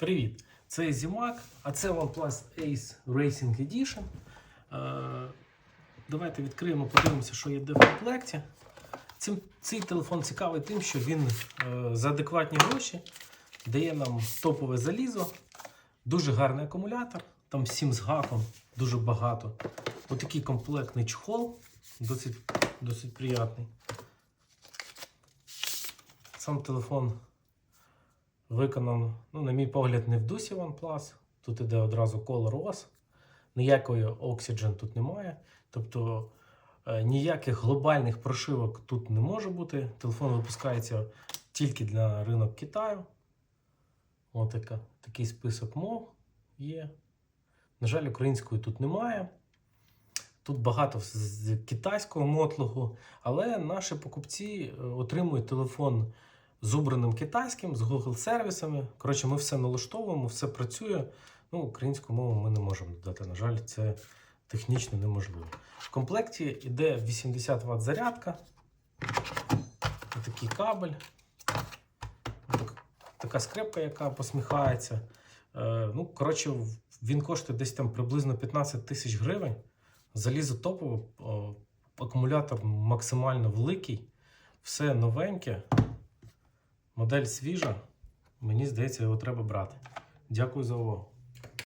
Привіт! Це Zimag, а це OnePlus Ace Racing Edition. Е, Давайте відкриємо, подивимося, що є де в комплекті. Цим, цей телефон цікавий тим, що він е, за адекватні гроші дає нам топове залізо, дуже гарний акумулятор, там 7 з гаком, дуже багато. Отакий комплектний чохол, досить, досить приятний. Сам телефон виконано, ну, на мій погляд, не в дусі OnePlus. Тут іде одразу Color OS. Ніякої Oxygen тут немає. Тобто е, ніяких глобальних прошивок тут не може бути. Телефон випускається тільки для ринок Китаю. Ось такий список мов є. На жаль, української тут немає. Тут багато з китайського мотлогу, але наші покупці е, отримують телефон з убраним китайським, з Google сервісами. Коротше, ми все налаштовуємо, все працює. Ну, українську мову ми не можемо додати. На жаль, це технічно неможливо. В комплекті йде 80 Вт зарядка. Такий кабель. Так- Така скрепка, яка посміхається. Е, ну, коротше, він коштує десь там приблизно 15 тисяч гривень. Залізо топове, акумулятор максимально великий, все новеньке. Модель свіжа. Мені здається, його треба брати. Дякую за увагу.